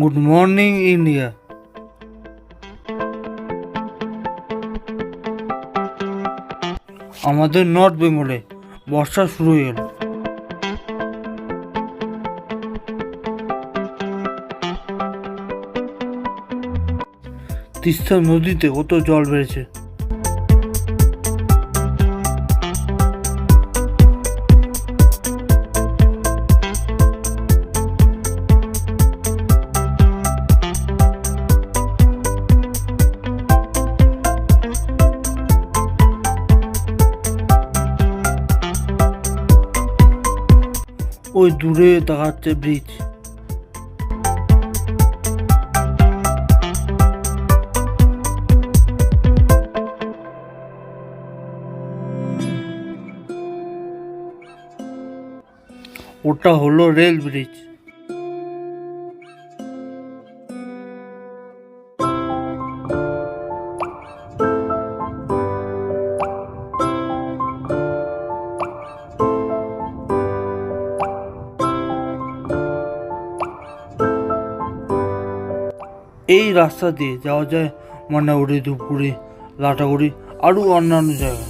Good morning India আমাদের north বেঙ্গলে বর্ষা শুরু হয়ে গেল। তিস্তা নদীতে কত জল বেড়েছে? ওই দূরে দেখাচ্ছে ব্রিজ ওটা হলো রেল ব্রিজ এই রাস্তা দিয়ে যাওয়া যায় মনাগুড়ি ধূপগুড়ি লাটাগুড়ি আরও অন্যান্য জায়গা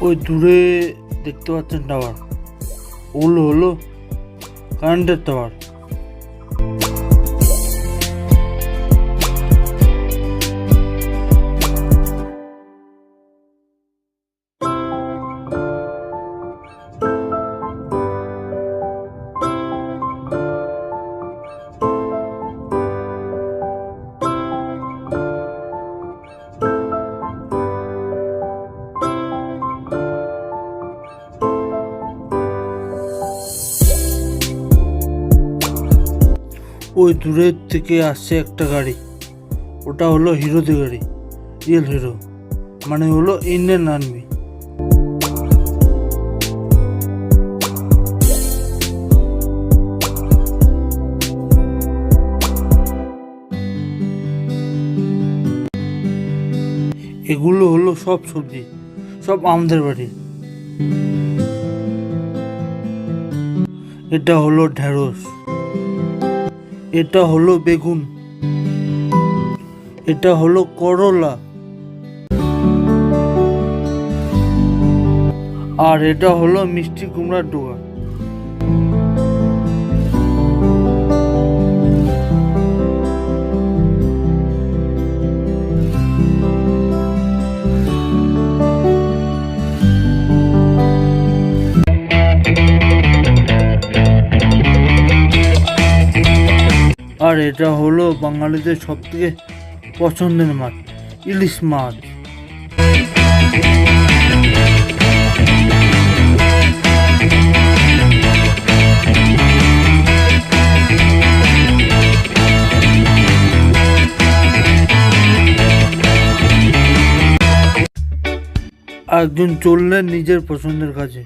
ওই দূরে দেখতে পাচ্ছেন টাওয়ার ওগুলো হলো কারেন্টের টাওয়ার ওই দূরের থেকে আসছে একটা গাড়ি। ওটা হলো হিরোদের গাড়ি রিয়েল হিরো মানে হলো ইন্ডিয়ান আর্মি এগুলো হলো সব সবজি, সব আমাদের বাড়ি। এটা হলো ঢেঁড়স। এটা হলো বেগুন। এটা হলো করলা। আর এটা হলো মিষ্টি কুমড়ার ডোকা আর এটা হলো বাঙালিদের সব থেকে পছন্দের মাছ, ইলিশ মাছ। একজন চললেন নিজের পছন্দের কাছে